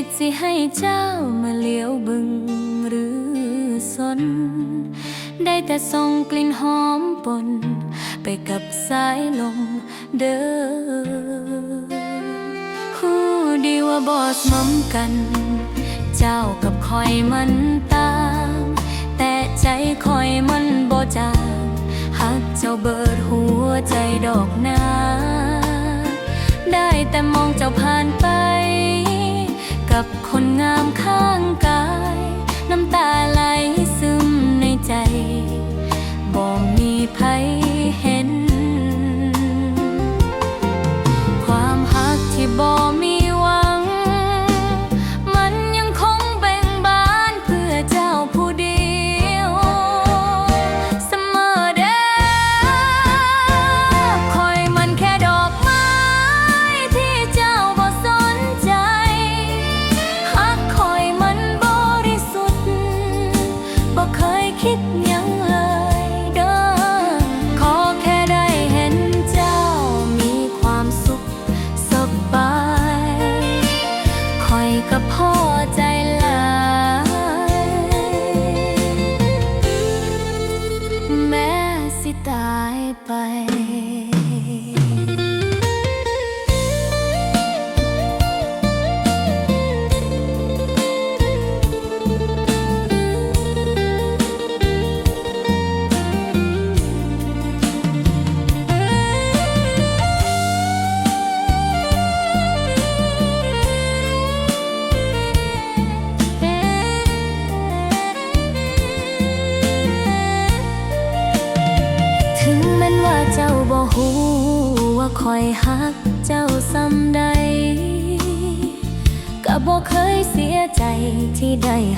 สิสิให้เจ้ามาเลี้ยวบึงหรือสน ได้แต่ส่งกลิ่นหอมปน ไปกับสายลมเดินหูดีว่าบอสมมกัน เจ้ากับคอยมันตามแต่ใจคอยมันบ่จางหักเจ้าเบิดหัวใจดอกนา ได้แต่มองเจ้าผ่านไป กับคนงามข้างกาย น้ำตาไหลซึมในใจบอกมีภัย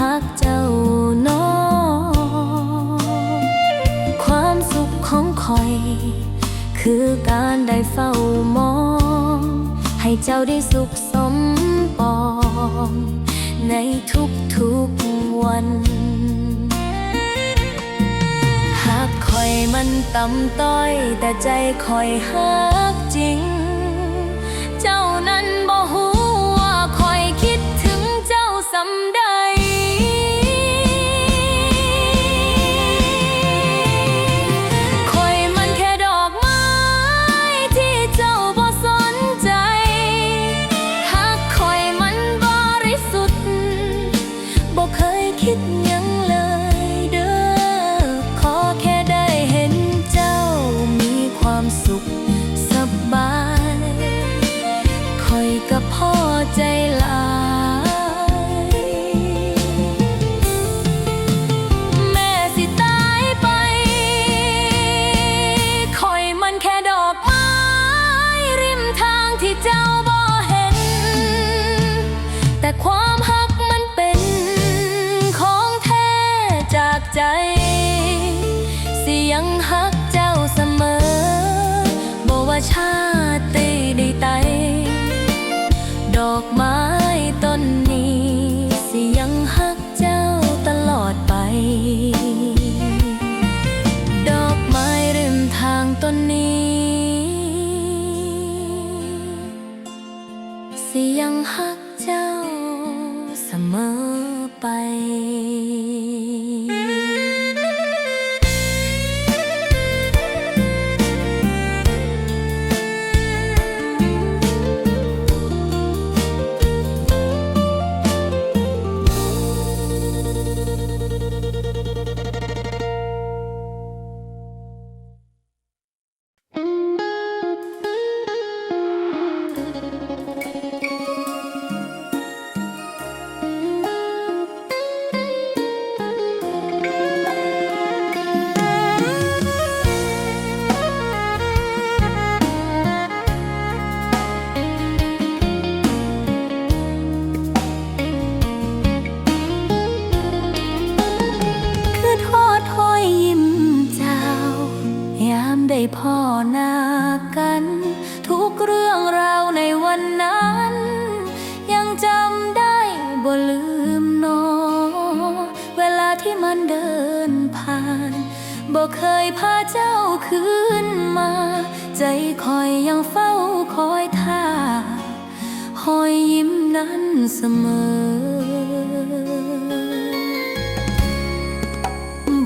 หักเจ้าน้อความสุขของคอย คือการได้เฝ้ามอง ให้เจ้าได้สุขสมปอง ในทุกทุกวันหากคอยมันต่ำต้อย แต่ใจคอยหักจริง เคยพาเจ้าคืนมา ใจคอยยังเฝ้าคอยท่าหอยยิ้มนั้นเสมอ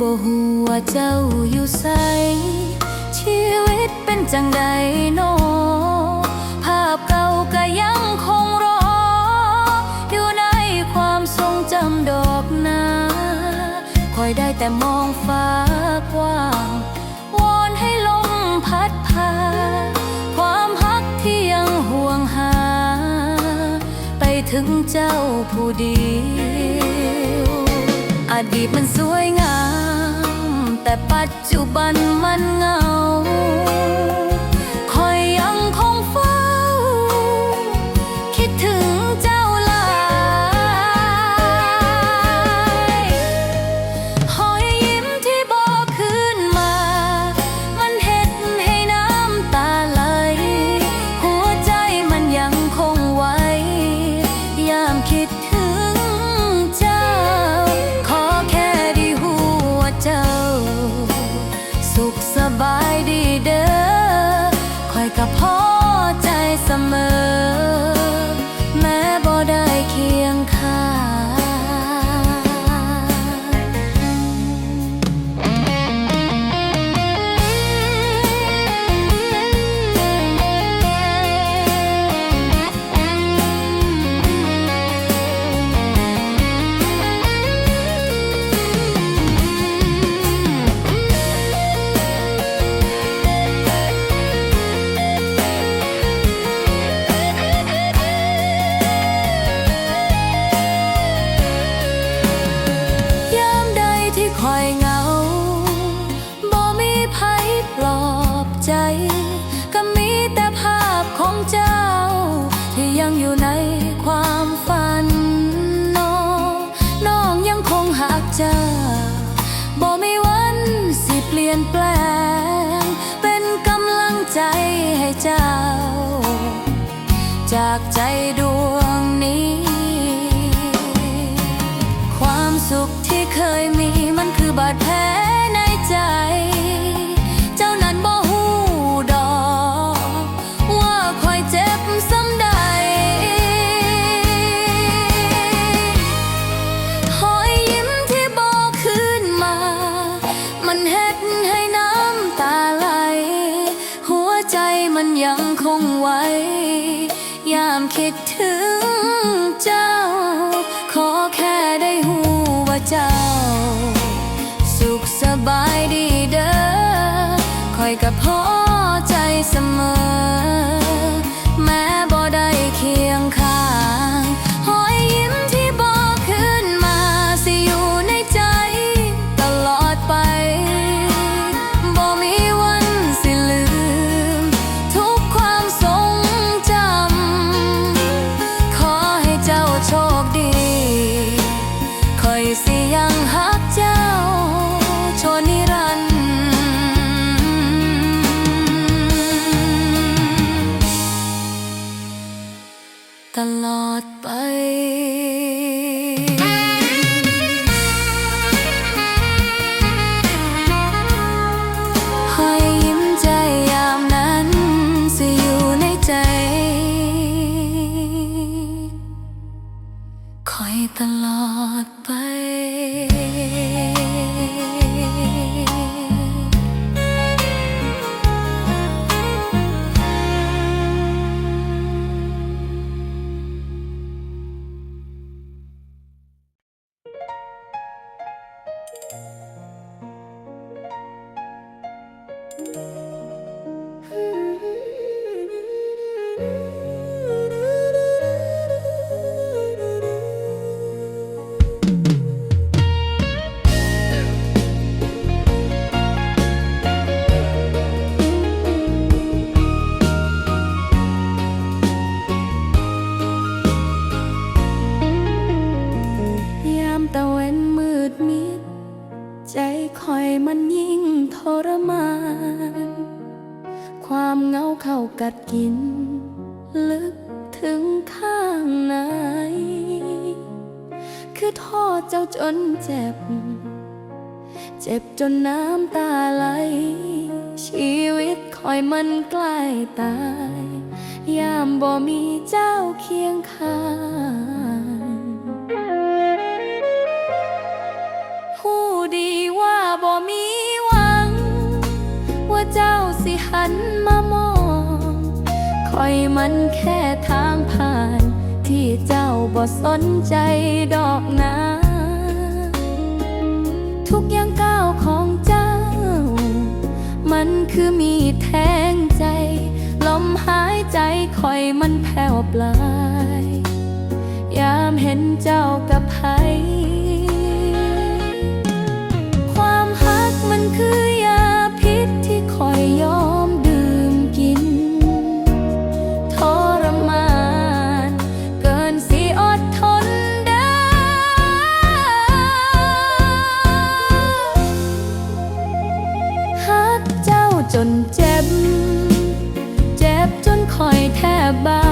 บ่ฮู้ว่าเจ้าอยู่ไสชีวิตเป็นจังใดโนภาพเก่าก็ยังคงรอ อยู่ในความทรงจำดอกนาคอยได้แต่มองฟ้า กว้างวอนให้ลมพัดพา ความฮักที่ยังห่วงหา ไปถึงเจ้าผู้เดียวอดีตมันสวยงาม แต่ปัจจุบันมันเหงา เจ้าบ่มีวันสิเปลี่ยนแปลง เป็นกำลังใจให้เจ้า จากใจดวงนี้ ความสุขที่เคยมีมันคือบาด สบายดีเด้อคอยกับพอใจเสมอ จนน้ำตาไหล ชีวิตคอยมันใกล้ตาย ยามบ่มีเจ้าเคียงข้างผู้ดีว่าบ่มีหวัง ว่าเจ้าสิหันมามอง คอยมันแค่ทางผ่าน ที่เจ้าบ่สนใจดอกนา คอยมันแผ่วปลาย ยามเห็นเจ้ากับไผความฮักมันคือยาพิษที่คอยยอมดื่มกิน ทรมาน เกินสิอดทนได้ ฮักเจ้าจนเจ็บ อ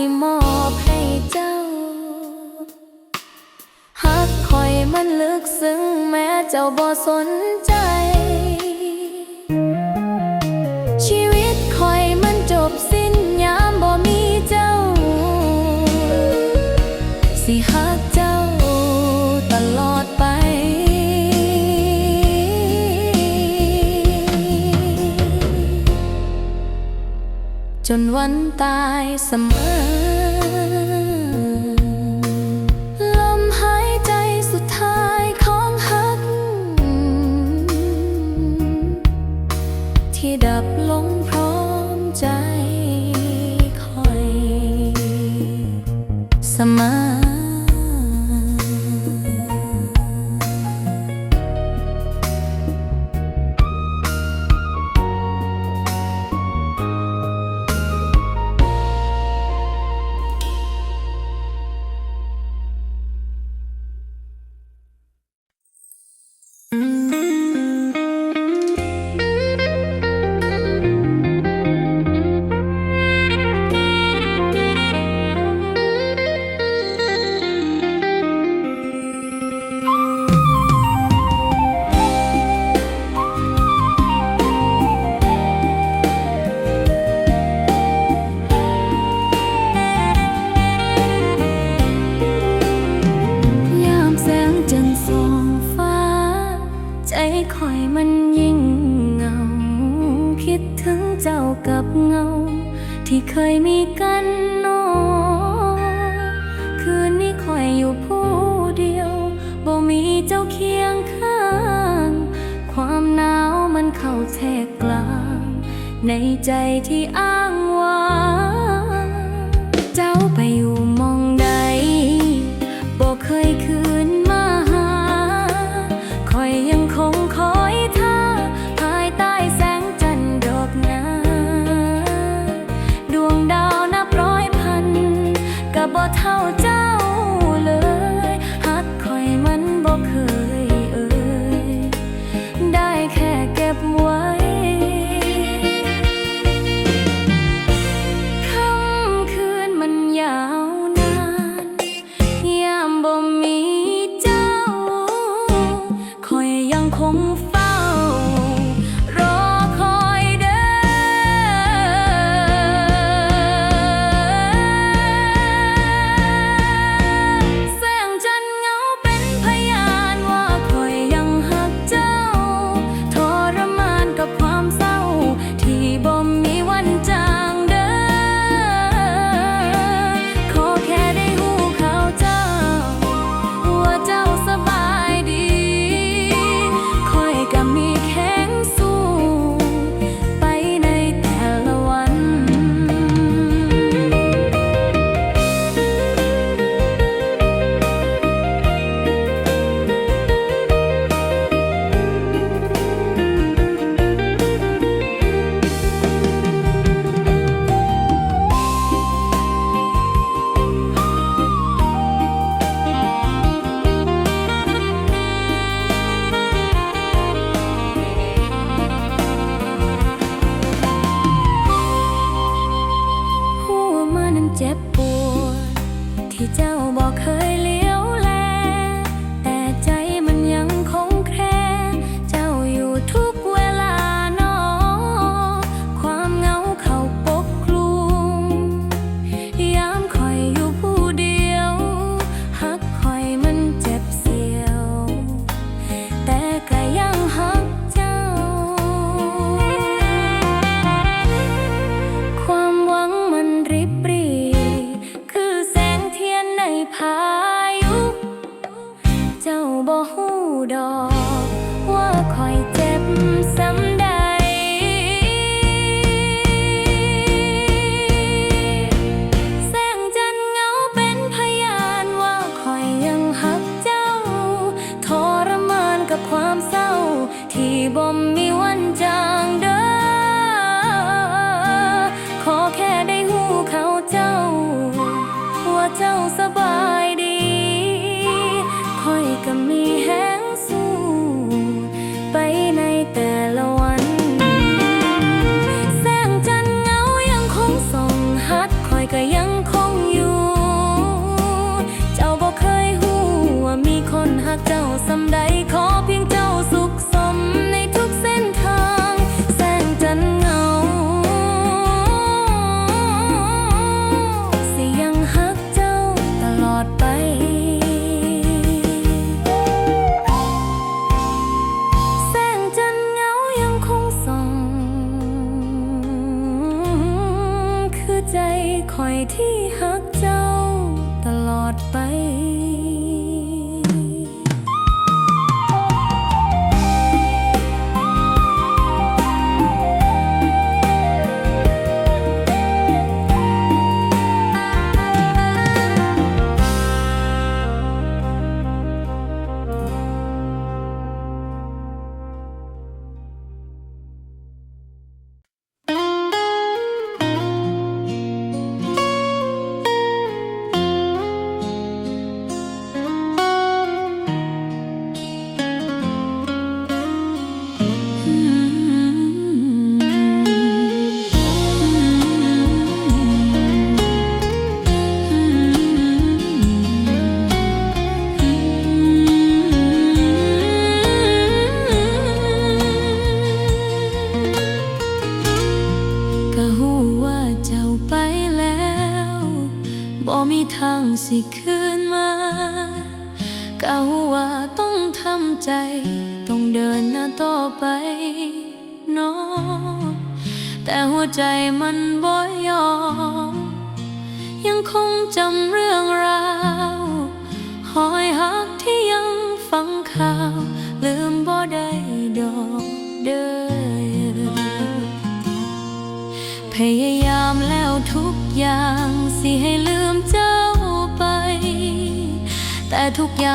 สิมอบให้เจ้าฮักคอยมันลึกซึ้งแม้เจ้าบ่สนใจ จนวันตายเสมอ ลมหายใจสุดท้ายของฮัก ที่ดับลงพร้อมใจคอย เสมอ เคยมีกันนอนคืนนี้คอยอยู่ผู้เดียวบ่มีเจ้าเคียงข้าง ความหนาวมันเข้าแทรกกลาง ในใจที่อ้า 波涛 ความเศร้า ที่บ่มีวันจาง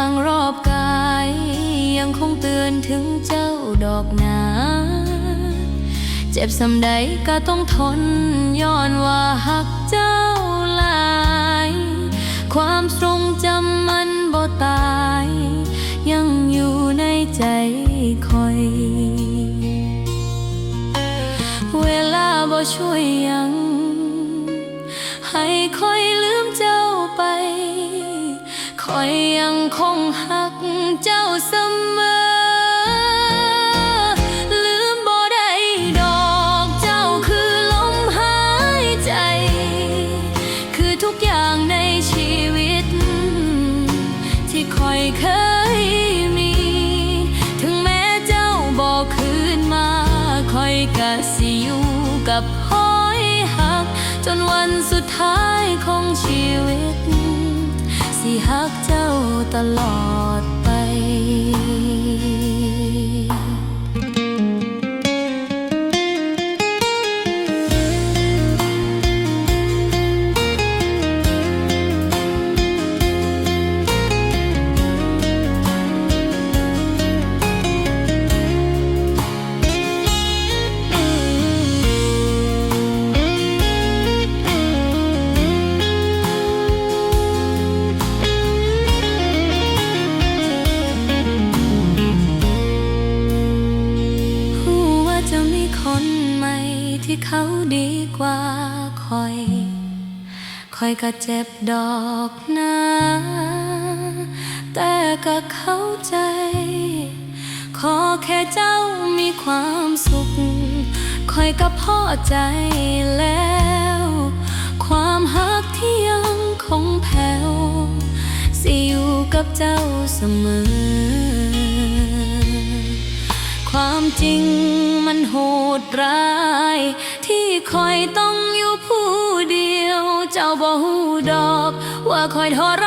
างรอบกาย ยังคงเตือนถึงเจ้าดอกหนา เจ็บสำใดก็ต้องทนย้อนว่าหักเจ้าหลาย ความทรงจำมันบ่ตาย ยังอยู่ในใจคอย เวลาบ่ช่วยยัง ให้คอย คงหักเจ้าเสมอ ลืมบ่ได้ดอกเจ้าคือลมหายใจ คือทุกอย่างในชีวิต ที่คอยเคยมี ถึงแม้เจ้าบอกคืนมาคอยกะสิอยู่กับหอยหัก จนวันสุดท้ายของชีวิต หักเจ้าตลอด อยก็เจ็บดอกนะแต่ก็เข้าใจ ขอแค่เจ้ามีความสุขคอยก็พอใจแล้ว ความหักที่ยังคงแผ่วสิอยู่กับเจ้าเสมอ ความจริงมันโหดร้าย ที่คอยต้อง คอยทร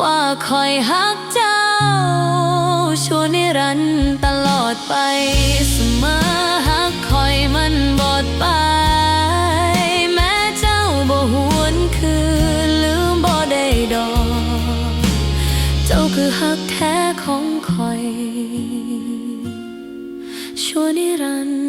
ว่าคอยหักเจ้า ชั่วนิรันด์ตลอดไปเสมอหักคอยมันบอดไปแม้เจ้าบ่หวนคืนลืมบ่ได้ดอก เจ้าคือหักแท้ของคอย ชั่วนิรันด์